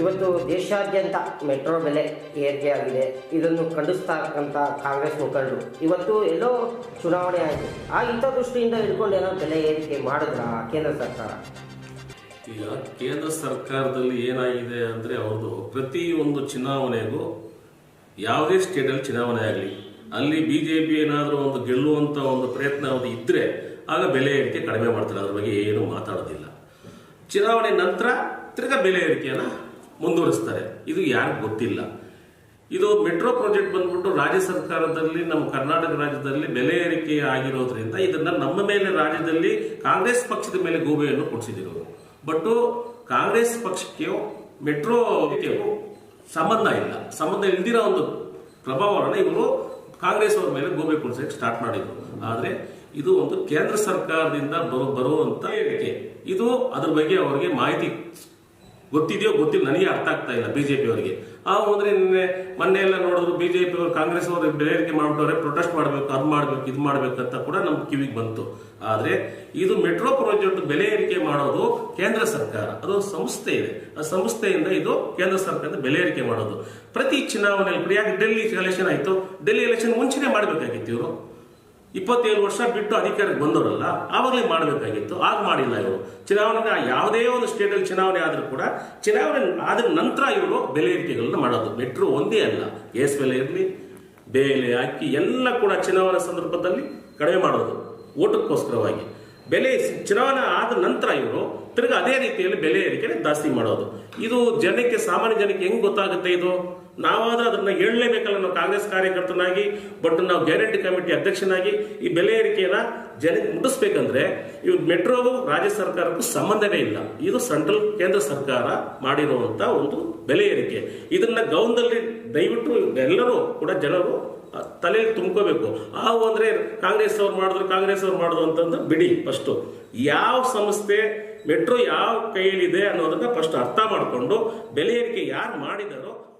ಇವತ್ತು ದೇಶಾದ್ಯಂತ ಮೆಟ್ರೋ ಬೆಲೆ ಏರಿಕೆ ಆಗಿದೆ. ಇದನ್ನು ಖಂಡಿಸ್ತಕ್ಕಂಥ ಕಾಂಗ್ರೆಸ್ ಮುಖಂಡರು. ಇವತ್ತು ಎಲ್ಲೋ ಚುನಾವಣೆ ಆಯಿತು. ಆ ದೃಷ್ಟಿಯಿಂದ ಹಿಡ್ಕೊಂಡು ಏನೋ ಬೆಲೆ ಏರಿಕೆ ಮಾಡಿದ್ರ ಕೇಂದ್ರ ಸರ್ಕಾರ? ಈಗ ಕೇಂದ್ರ ಸರ್ಕಾರದಲ್ಲಿ ಏನಾಗಿದೆ ಅಂದರೆ ಅವ್ರದ್ದು ಪ್ರತಿ ಒಂದು ಚುನಾವಣೆಗೂ ಯಾವುದೇ ಸ್ಟೇಟಲ್ಲಿ ಚುನಾವಣೆ ಆಗಲಿ, ಅಲ್ಲಿ ಬಿ ಜೆ ಪಿ ಏನಾದರೂ ಒಂದು ಗೆಲ್ಲುವಂಥ ಒಂದು ಪ್ರಯತ್ನ ಅದು ಇದ್ದರೆ ಆಗ ಬೆಲೆ ಏರಿಕೆ ಕಡಿಮೆ ಮಾಡ್ತಾರೆ. ಅದ್ರ ಬಗ್ಗೆ ಏನು ಮಾತಾಡೋದಿಲ್ಲ. ಚುನಾವಣೆ ನಂತರ ತಿರ್ಗಾ ಬೆಲೆ ಏರಿಕೆಯನ್ನ ಮುಂದುವರಿಸ್ತಾರೆ. ಇದು ಯಾರಿಗೂ ಗೊತ್ತಿಲ್ಲ. ಇದು ಮೆಟ್ರೋ ಪ್ರಾಜೆಕ್ಟ್ ಬಂದ್ಬಿಟ್ಟು ರಾಜ್ಯ ಸರ್ಕಾರದಲ್ಲಿ, ನಮ್ಮ ಕರ್ನಾಟಕ ರಾಜ್ಯದಲ್ಲಿ ಬೆಲೆ ಏರಿಕೆ ಆಗಿರೋದ್ರಿಂದ ಇದನ್ನ ನಮ್ಮ ಮೇಲೆ ರಾಜ್ಯದಲ್ಲಿ ಕಾಂಗ್ರೆಸ್ ಪಕ್ಷದ ಮೇಲೆ ಗೂಬೆಯನ್ನು ಕೊಡಿಸಿದಿರೋದು. ಬಟ್ ಕಾಂಗ್ರೆಸ್ ಪಕ್ಷಕ್ಕೆ ಮೆಟ್ರೋ ಸಂಬಂಧ ಇಲ್ಲ. ಸಂಬಂಧ ಇಲ್ದಿರೋ ಒಂದು ಪ್ರಭಾವವನ್ನು ಇವರು ಕಾಂಗ್ರೆಸ್ ಅವರ ಮೇಲೆ ಗೋಬೆ ಕೊಡಿಸಕ್ಕೆ ಸ್ಟಾರ್ಟ್ ಮಾಡಿದ್ರು. ಆದ್ರೆ ಇದು ಒಂದು ಕೇಂದ್ರ ಸರ್ಕಾರದಿಂದ ಬರು ಬರುವಂತ ಹೇಳಿಕೆ ಇದು ಅದ್ರ ಬಗ್ಗೆ ಅವರಿಗೆ ಮಾಹಿತಿ ಗೊತ್ತಿದೆಯೋ ಗೊತ್ತಿಲ್ಲ, ನನಗೆ ಅರ್ಥ ಆಗ್ತಾ ಇಲ್ಲ ಬಿಜೆಪಿ ಅವರಿಗೆ. ಆ ಹೋದ್ರೆ ನಿನ್ನೆ ಮೊನ್ನೆ ಎಲ್ಲ ನೋಡಿದ್ರು ಬಿಜೆಪಿ ಅವರು ಕಾಂಗ್ರೆಸ್ ಅವರು ಏರಿಕೆ ಮಾಡ್ಬಿಟ್ಟವ್ರೆ ಪ್ರೊಟೆಸ್ಟ್ ಮಾಡ್ಬೇಕು, ಅದ್ ಮಾಡ್ಬೇಕು, ಇದು ಅಂತ ಕೂಡ ನಮ್ ಕಿವಿಗೆ ಬಂತು. ಆದ್ರೆ ಇದು ಮೆಟ್ರೋ ಪ್ರಾಜೆಕ್ಟ್ ಬೆಲೆ ಏರಿಕೆ ಮಾಡೋದು ಕೇಂದ್ರ ಸರ್ಕಾರ, ಅದು ಸಂಸ್ಥೆ ಇದೆ. ಆ ಸಂಸ್ಥೆಯಿಂದ ಇದು ಕೇಂದ್ರ ಸರ್ಕಾರದ ಬೆಲೆ ಏರಿಕೆ ಮಾಡೋದು. ಪ್ರತಿ ಚುನಾವಣೆಯಲ್ಲಿ, ಯಾಕೆ ಡೆಲ್ಲಿ ಎಲೆಕ್ಷನ್ ಆಯ್ತು? ಡೆಲ್ಲಿ ಎಲೆಕ್ಷನ್ ಮುಂಚೆನೆ ಮಾಡ್ಬೇಕಾಗಿತ್ತು ಇವರು. ಇಪ್ಪತ್ತೇಳು ವರ್ಷ ಬಿಟ್ಟು ಅಧಿಕಾರಕ್ಕೆ ಬಂದವರಲ್ಲ, ಆವಾಗಲೇ ಮಾಡಬೇಕಾಗಿತ್ತು. ಆಗ ಮಾಡಿಲ್ಲ ಇವರು. ಚುನಾವಣೆ ಯಾವುದೇ ಒಂದು ಸ್ಟೇಟಲ್ಲಿ ಚುನಾವಣೆ ಆದರೂ ಕೂಡ, ಚುನಾವಣೆ ಆದ ನಂತರ ಇವರು ಬೆಲೆ ಏರಿಕೆಗಳನ್ನು ಮಾಡೋದು. ಮೆಟ್ರೋ ಒಂದೇ ಅಲ್ಲ. ಎಸ್ ಬೆಲೆ ಇರಲಿ ಬೇಲೆ ಅಕ್ಕಿ ಎಲ್ಲ ಕೂಡ ಚುನಾವಣಾ ಸಂದರ್ಭದಲ್ಲಿ ಕಡಿಮೆ ಮಾಡೋದು. ಓಟಕ್ಕೋಸ್ಕರವಾಗಿ. ಬೆಲೆ ಚುನಾವಣೆ ಆದ ನಂತರ ಇವರು ತಿರ್ಗಿ ಅದೇ ರೀತಿಯಲ್ಲಿ ಬೆಲೆ ಏರಿಕೆ ಜಾಸ್ತಿ ಮಾಡೋದು. ಇದು ಜನಕ್ಕೆ, ಸಾಮಾನ್ಯ ಜನಕ್ಕೆ ಹೆಂಗ್ ಗೊತ್ತಾಗುತ್ತೆ ಇದು? ನಾವಾದ್ರೆ ಅದನ್ನ ಹೇಳಲೇಬೇಕಲ್ಲ ನಾವು ಕಾಂಗ್ರೆಸ್ ಕಾರ್ಯಕರ್ತನಾಗಿ, ಬಟ್ ನಾವು ಗ್ಯಾರಂಟಿ ಕಮಿಟಿ ಅಧ್ಯಕ್ಷನಾಗಿ ಈ ಬೆಲೆ ಏರಿಕೆಯನ್ನ ಜನಕ್ಕೆ ಮುಟ್ಟಿಸ್ಬೇಕಂದ್ರೆ ಇವ್ ಮೆಟ್ರೋಗೂ ರಾಜ್ಯ ಸರ್ಕಾರಕ್ಕೂ ಸಂಬಂಧವೇ ಇಲ್ಲ. ಇದು ಸೆಂಟ್ರಲ್ ಕೇಂದ್ರ ಸರ್ಕಾರ ಮಾಡಿರುವಂತ ಒಂದು ಬೆಲೆ ಏರಿಕೆ. ಇದನ್ನ ಗೌನದಲ್ಲಿ ದಯವಿಟ್ಟು ಎಲ್ಲರೂ ಕೂಡ ಜನರು ತಲೆಯಲ್ಲಿ ತುಂಬ್ಕೋಬೇಕು. ಆ ಅಂದ್ರೆ ಕಾಂಗ್ರೆಸ್ ಅವ್ರು ಮಾಡಿದ್ರು, ಕಾಂಗ್ರೆಸ್ ಅವ್ರು ಮಾಡಿದ್ರು ಅಂತಂದು ಬಿಡಿ ಫಸ್ಟ್ ಯಾವ ಸಂಸ್ಥೆ, ಮೆಟ್ರೋ ಯಾವ ಕೈಯಲ್ಲಿದೆ ಅನ್ನೋದನ್ನ ಫಸ್ಟ್ ಅರ್ಥ ಮಾಡಿಕೊಂಡು ಬೆಲೆ ಏರಿಕೆ ಯಾರು ಮಾಡಿದಾರೋ